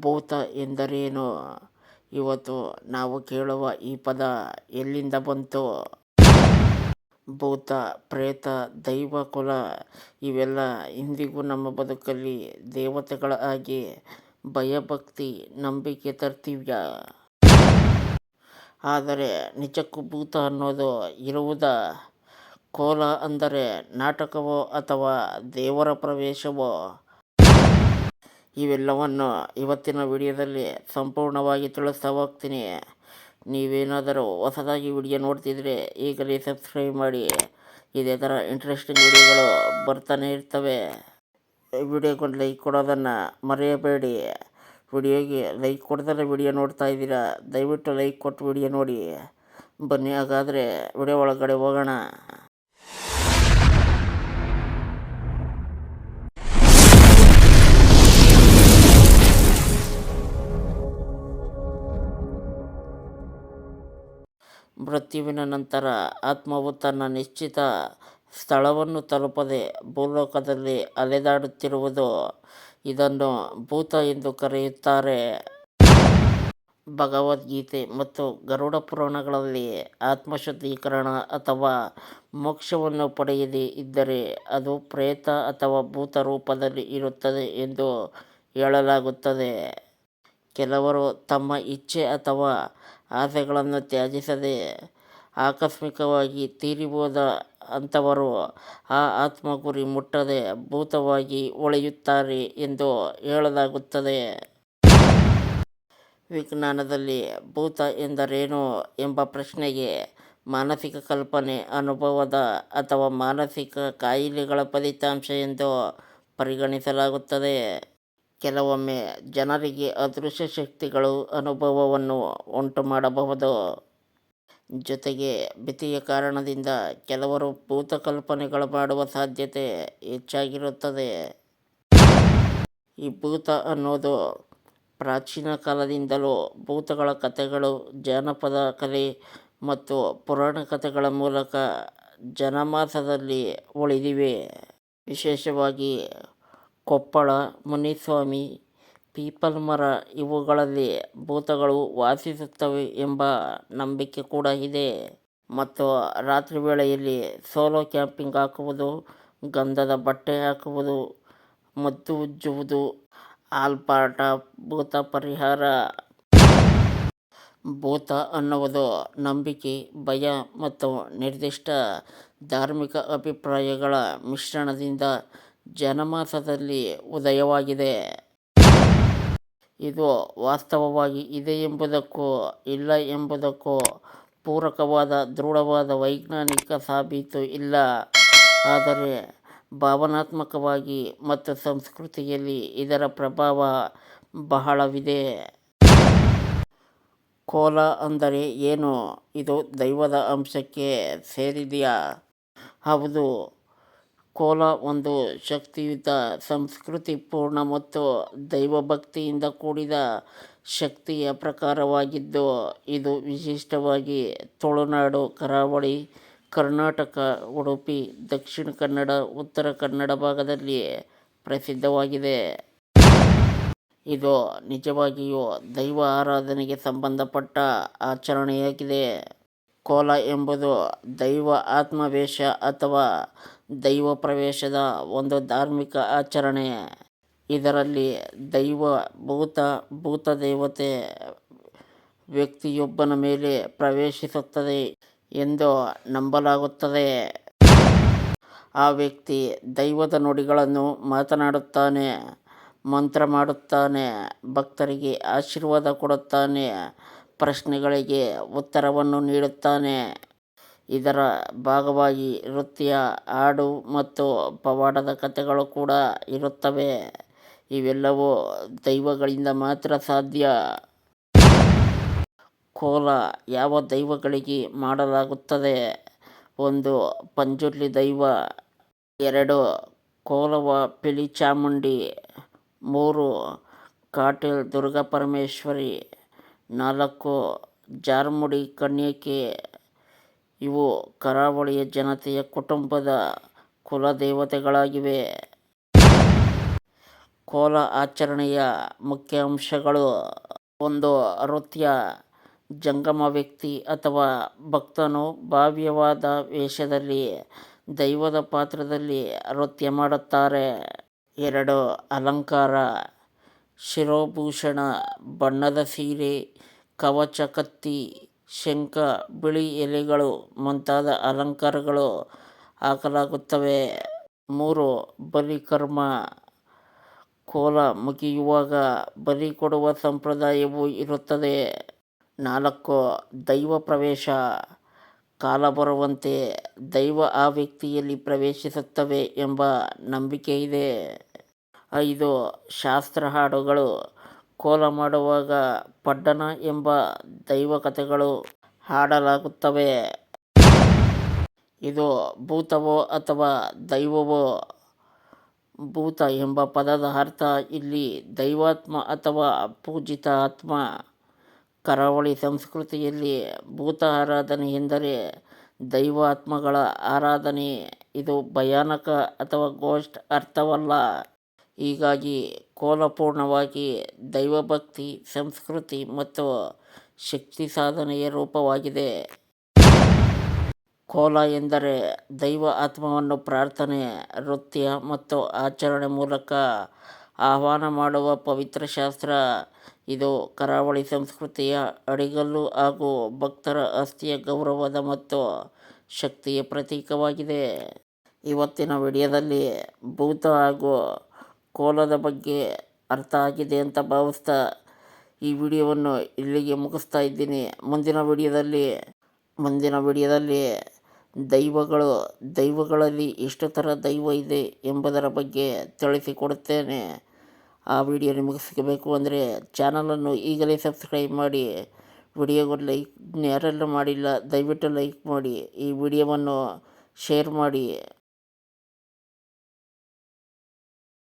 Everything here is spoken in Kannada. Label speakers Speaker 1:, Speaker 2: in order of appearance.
Speaker 1: ಭೂತ ಎಂದರೇನು? ಇವತ್ತು ನಾವು ಕೇಳುವ ಈ ಪದ ಎಲ್ಲಿಂದ ಬಂತು? ಭೂತ, ಪ್ರೇತ, ದೈವ, ಕುಲ ಇವೆಲ್ಲ ಇಂದಿಗೂ ನಮ್ಮ ಬದುಕಲ್ಲಿ ದೇವತೆಗಳ ಹಾಗೆ ಭಯಭಕ್ತಿ, ನಂಬಿಕೆ ತರ್ತೀವ್ಯ? ಆದರೆ ನಿಜಕ್ಕೂ ಭೂತ ಅನ್ನೋದು ಇರುವುದ? ಕೋಲ ಅಂದರೆ ನಾಟಕವೋ ಅಥವಾ ದೇವರ ಪ್ರವೇಶವೋ? ಇವೆಲ್ಲವನ್ನು ಇವತ್ತಿನ ವಿಡಿಯೋದಲ್ಲಿ ಸಂಪೂರ್ಣವಾಗಿ ತಿಳಿಸ್ತಾ ಹೋಗ್ತೀನಿ ನೀವೇನಾದರೂ ಹೊಸದಾಗಿ ವಿಡಿಯೋ ನೋಡ್ತಿದ್ರೆ ಈಗಲೇ ಸಬ್ಸ್ಕ್ರೈಬ್ ಮಾಡಿ. ಇದೇ ಥರ ಇಂಟ್ರೆಸ್ಟಿಂಗ್ ವಿಡಿಯೋಗಳು ಬರ್ತಾನೆ ಇರ್ತವೆ. ವಿಡಿಯೋಗೊಂದು ಲೈಕ್ ಕೊಡೋದನ್ನು ಮರೆಯಬೇಡಿ. ವಿಡಿಯೋಗೆ ಲೈಕ್ ಕೊಡ್ತಾರೆ ವಿಡಿಯೋ ನೋಡ್ತಾ ಇದ್ದೀರಾ? ದಯವಿಟ್ಟು ಲೈಕ್ ಕೊಟ್ಟು ವಿಡಿಯೋ ನೋಡಿ. ಬನ್ನಿ, ಹಾಗಾದರೆ ವಿಡಿಯೋ ಒಳಗಡೆ ಹೋಗೋಣ. ಮೃತ್ಯುವಿನ ನಂತರ ಆತ್ಮವು ತನ್ನ ನಿಶ್ಚಿತ ಸ್ಥಳವನ್ನು ತಲುಪದೆ ಭೂಲೋಕದಲ್ಲಿ ಅಲೆದಾಡುತ್ತಿರುವುದು ಇದನ್ನು ಭೂತ ಎಂದು ಕರೆಯುತ್ತಾರೆ. ಭಗವದ್ಗೀತೆ ಮತ್ತು ಗರುಡ ಪುರಾಣಗಳಲ್ಲಿ ಆತ್ಮಶುದ್ಧೀಕರಣ ಅಥವಾ ಮೋಕ್ಷವನ್ನು ಪಡೆಯದೇ ಇದ್ದರೆ ಅದು ಪ್ರೇತ ಅಥವಾ ಭೂತ ರೂಪದಲ್ಲಿ ಇರುತ್ತದೆ ಎಂದು ಹೇಳಲಾಗುತ್ತದೆ. ಕೆಲವರು ತಮ್ಮ ಇಚ್ಛೆ ಅಥವಾ ಆಸೆಗಳನ್ನು ತ್ಯಜಿಸದೆ ಆಕಸ್ಮಿಕವಾಗಿ ತೀರಿಹೋದ ಅಂಥವರು ಆ ಆತ್ಮ ಗುರಿ ಮುಟ್ಟದೆ ಭೂತವಾಗಿ ಉಳಿಯುತ್ತಾರೆ ಎಂದು ಹೇಳಲಾಗುತ್ತದೆ. ವಿಜ್ಞಾನದಲ್ಲಿ ಭೂತ ಎಂದರೇನು ಎಂಬ ಪ್ರಶ್ನೆಗೆ ಮಾನಸಿಕ ಕಲ್ಪನೆ, ಅನುಭವದ ಅಥವಾ ಮಾನಸಿಕ ಕಾಯಿಲೆಗಳ ಫಲಿತಾಂಶ ಎಂದು ಪರಿಗಣಿಸಲಾಗುತ್ತದೆ. ಕೆಲವೊಮ್ಮೆ ಜನರಿಗೆ ಅದೃಶ್ಯ ಶಕ್ತಿಗಳು ಅನುಭವವನ್ನು ಉಂಟುಮಾಡಬಹುದು. ಜೊತೆಗೆ ಭೀತಿಯ ಕಾರಣದಿಂದ ಕೆಲವರು ಭೂತ ಕಲ್ಪನೆಗಳು ಮಾಡುವ ಸಾಧ್ಯತೆ ಹೆಚ್ಚಾಗಿರುತ್ತದೆ. ಈ ಭೂತ ಅನ್ನೋದು ಪ್ರಾಚೀನ ಕಾಲದಿಂದಲೂ ಭೂತಗಳ ಕಥೆಗಳು, ಜಾನಪದ ಕಲೆ ಮತ್ತು ಪುರಾಣ ಕಥೆಗಳ ಮೂಲಕ ಜನಮಾಸದಲ್ಲಿ ಉಳಿದಿವೆ. ವಿಶೇಷವಾಗಿ ಕೊಪ್ಪಳ, ಮುನಿಸ್ವಾಮಿ ಪೀಪಲ್ ಮರ ಇವುಗಳಲ್ಲಿ ಭೂತಗಳು ವಾಸಿಸುತ್ತವೆ ಎಂಬ ನಂಬಿಕೆ ಕೂಡ ಇದೆ. ಮತ್ತು ರಾತ್ರಿ ವೇಳೆಯಲ್ಲಿ ಸೋಲೋ ಕ್ಯಾಂಪಿಂಗ್ ಹಾಕುವುದು, ಗಂಧದ ಬಟ್ಟೆ ಹಾಕುವುದು, ಮದ್ದು ಉಜ್ಜುವುದು ಆಲ್ ಭೂತ ಪರಿಹಾರ, ಭೂತ ಅನ್ನುವುದು ನಂಬಿಕೆ, ಭಯ ಮತ್ತು ನಿರ್ದಿಷ್ಟ ಧಾರ್ಮಿಕ ಅಭಿಪ್ರಾಯಗಳ ಮಿಶ್ರಣದಿಂದ ಜನಮಾನಸದಲ್ಲಿ ಉದಯವಾಗಿದೆ. ಇದು ವಾಸ್ತವವಾಗಿ ಇದೆ ಎಂಬುದಕ್ಕೂ ಇಲ್ಲ ಎಂಬುದಕ್ಕೂ ಪೂರಕವಾದ, ದೃಢವಾದ, ವೈಜ್ಞಾನಿಕ ಸಾಬೀತು ಇಲ್ಲ. ಆದರೆ ಭಾವನಾತ್ಮಕವಾಗಿ ಮತ್ತು ಸಂಸ್ಕೃತಿಯಲ್ಲಿ ಇದರ ಪ್ರಭಾವ ಬಹಳವಿದೆ. ಕೋಲ ಅಂದರೆ ಏನು? ಇದು ದೈವದ ಅಂಶಕ್ಕೆ ಸೇರಿದೆಯಾ? ಹೌದು. ಕೋಲ ಒಂದು ಶಕ್ತಿಯುತ ಸಂಸ್ಕೃತಿಪೂರ್ಣ ಮತ್ತು ದೈವಭಕ್ತಿಯಿಂದ ಕೂಡಿದ ಶಕ್ತಿಯ ಪ್ರಕಾರವಾಗಿದ್ದು, ಇದು ವಿಶಿಷ್ಟವಾಗಿ ತುಳುನಾಡು ಕರಾವಳಿ, ಕರ್ನಾಟಕ, ಉಡುಪಿ, ದಕ್ಷಿಣ ಕನ್ನಡ, ಉತ್ತರ ಕನ್ನಡ ಭಾಗದಲ್ಲಿ ಪ್ರಸಿದ್ಧವಾಗಿದೆ. ಇದು ನಿಜವಾಗಿಯೂ ದೈವ ಆರಾಧನೆಗೆ ಸಂಬಂಧಪಟ್ಟ ಆಚರಣೆಯಾಗಿದೆ. ಕೋಲ ಎಂಬುದು ದೈವ ಆತ್ಮವೇಶ ಅಥವಾ ದೈವ ಪ್ರವೇಶದ ಒಂದು ಧಾರ್ಮಿಕ ಆಚರಣೆ. ಇದರಲ್ಲಿ ದೈವ ಭೂತ ಭೂತ ದೇವತೆ ವ್ಯಕ್ತಿಯೊಬ್ಬನ ಮೇಲೆ ಪ್ರವೇಶಿಸುತ್ತದೆ ಎಂದು ನಂಬಲಾಗುತ್ತದೆ. ಆ ವ್ಯಕ್ತಿ ದೈವದ ನುಡಿಗಳನ್ನು ಮಾತನಾಡುತ್ತಾನೆ, ಮಂತ್ರ ಮಾಡುತ್ತಾನೆ, ಭಕ್ತರಿಗೆ ಆಶೀರ್ವಾದ ಕೊಡುತ್ತಾನೆ ಪ್ರಶ್ನೆಗಳಿಗೆ ಉತ್ತರವನ್ನು ನೀಡುತ್ತಾನೆ. ಇದರ ಭಾಗವಾಗಿ ನೃತ್ಯ, ಹಾಡು ಮತ್ತು ಪವಾಡದ ಕಥೆಗಳು ಕೂಡ ಇರುತ್ತವೆ. ಇವೆಲ್ಲವೂ ದೈವಗಳಿಂದ ಮಾತ್ರ ಸಾಧ್ಯ. ಕೋಲ ಯಾವ ದೈವಗಳಿಗೆ ಮಾಡಲಾಗುತ್ತದೆ? ಒಂದು ಪಂಜುರ್ಲಿ ದೈವ, ಎರಡು ಕೋಲವ ಪಿಲಿ ಚಾಮುಂಡಿ ಮೂರು ಕಾಟೇಲ್ ದುರ್ಗಾಪರಮೇಶ್ವರಿ ನಾಲ್ಕು ಜಾರ್ಮುಡಿ ಕನ್ಯಕೆ ಇವು ಕರಾವಳಿಯ ಜನತೆಯ ಕುಟುಂಬದ ಕುಲದೇವತೆಗಳಾಗಿವೆ. ಕೋಲ ಆಚರಣೆಯ ಮುಖ್ಯ ಅಂಶಗಳು ಒಂದು ನೃತ್ಯ ಜಂಗಮ ವ್ಯಕ್ತಿ ಅಥವಾ ಭಕ್ತನು ಭಾವ್ಯವಾದ ವೇಷದಲ್ಲಿ ದೈವದ ಪಾತ್ರದಲ್ಲಿ ನೃತ್ಯ ಮಾಡುತ್ತಾರೆ. ಎರಡು ಅಲಂಕಾರ. ಶಿರೋಭೂಷಣ, ಬಣ್ಣದ ಸೀರೆ, ಕವಚ, ಕತ್ತಿ, ಶಂಖ, ಬಿಳಿ ಎಲೆಗಳು ಮುಂತಾದ ಅಲಂಕಾರಗಳು ಹಾಕಲಾಗುತ್ತವೆ. ಮೂರು, ಬಲಿ ಕರ್ಮ. ಕೋಲ ಮುಗಿಯುವಾಗ ಬಲಿ ಕೊಡುವ ಸಂಪ್ರದಾಯವೂ ಇರುತ್ತದೆ. ನಾಲ್ಕು, ದೈವ ಪ್ರವೇಶ. ಕಾಲ ಬರುವಂತೆ ದೈವ ಆ ವ್ಯಕ್ತಿಯಲ್ಲಿ ಪ್ರವೇಶಿಸುತ್ತವೆ ಎಂಬ ನಂಬಿಕೆ ಐದು ಶಾಸ್ತ್ರ ಹಾಡುಗಳು ಕೋಲ ಮಾಡುವಾಗ ಪಡ್ಡನ ಎಂಬ ದೈವ ಕಥೆಗಳು ಹಾಡಲಾಗುತ್ತವೆ. ಇದು ಭೂತವೋ ಅಥವಾ ದೈವವೋ? ಭೂತ ಎಂಬ ಪದದ ಅರ್ಥ ಇಲ್ಲಿ ದೈವಾತ್ಮ ಅಥವಾ ಪೂಜಿತ ಆತ್ಮ ಕರಾವಳಿ ಸಂಸ್ಕೃತಿಯಲ್ಲಿ ಭೂತ ಆರಾಧನೆ ಎಂದರೆ ದೈವಾತ್ಮಗಳ ಆರಾಧನೆ. ಇದು ಭಯಾನಕ ಅಥವಾ ಗೋಸ್ಟ್ ಅರ್ಥವಲ್ಲ. ಹೀಗಾಗಿ ಕೋಲಪೂರ್ಣವಾಗಿ ದೈವಭಕ್ತಿ, ಸಂಸ್ಕೃತಿ ಮತ್ತು ಶಕ್ತಿ ಸಾಧನೆಯ ರೂಪವಾಗಿದೆ. ಕೋಲ ಎಂದರೆ ದೈವ ಆತ್ಮವನ್ನು ಪ್ರಾರ್ಥನೆ, ನೃತ್ಯ ಮತ್ತು ಆಚರಣೆ ಮೂಲಕ ಆಹ್ವಾನ ಮಾಡುವ ಪವಿತ್ರ ಶಾಸ್ತ್ರ. ಇದು ಕರಾವಳಿ ಸಂಸ್ಕೃತಿಯ ಅಡಿಗಲ್ಲು ಹಾಗೂ ಭಕ್ತರ ಆಸ್ತಿಯ ಗೌರವದ ಮತ್ತು ಶಕ್ತಿಯ ಪ್ರತೀಕವಾಗಿದೆ. ಇವತ್ತಿನ ವಿಡಿಯೋದಲ್ಲಿ ಭೂತ ಹಾಗೂ ಕೋಲದ ಬಗ್ಗೆ ಅರ್ಥ ಆಗಿದೆ ಅಂತ ಭಾವಿಸ್ತಾ ಈ ವಿಡಿಯೋವನ್ನು ಇಲ್ಲಿಗೆ ಮುಗಿಸ್ತಾ ಇದ್ದೀನಿ. ಮುಂದಿನ ವಿಡಿಯೋದಲ್ಲಿ ಮುಂದಿನ ವಿಡಿಯೋದಲ್ಲಿ ದೈವಗಳು, ದೈವಗಳಲ್ಲಿ ಎಷ್ಟು ಥರ ದೈವ ಇದೆ ಎಂಬುದರ ಬಗ್ಗೆ ತಿಳಿಸಿಕೊಡುತ್ತೇನೆ. ಆ ವಿಡಿಯೋ ನಿಮಗೆ ಸಿಗಬೇಕು ಅಂದರೆ ಚಾನಲನ್ನು ಈಗಲೇ ಸಬ್ಸ್ಕ್ರೈಬ್ ಮಾಡಿ, ವಿಡಿಯೋಗೂ ಲೈಕ್ ಯಾರೆಲ್ಲ ಮಾಡಿಲ್ಲ, ದಯವಿಟ್ಟು ಲೈಕ್ ಮಾಡಿ, ಈ ವಿಡಿಯೋವನ್ನು ಶೇರ್ ಮಾಡಿ.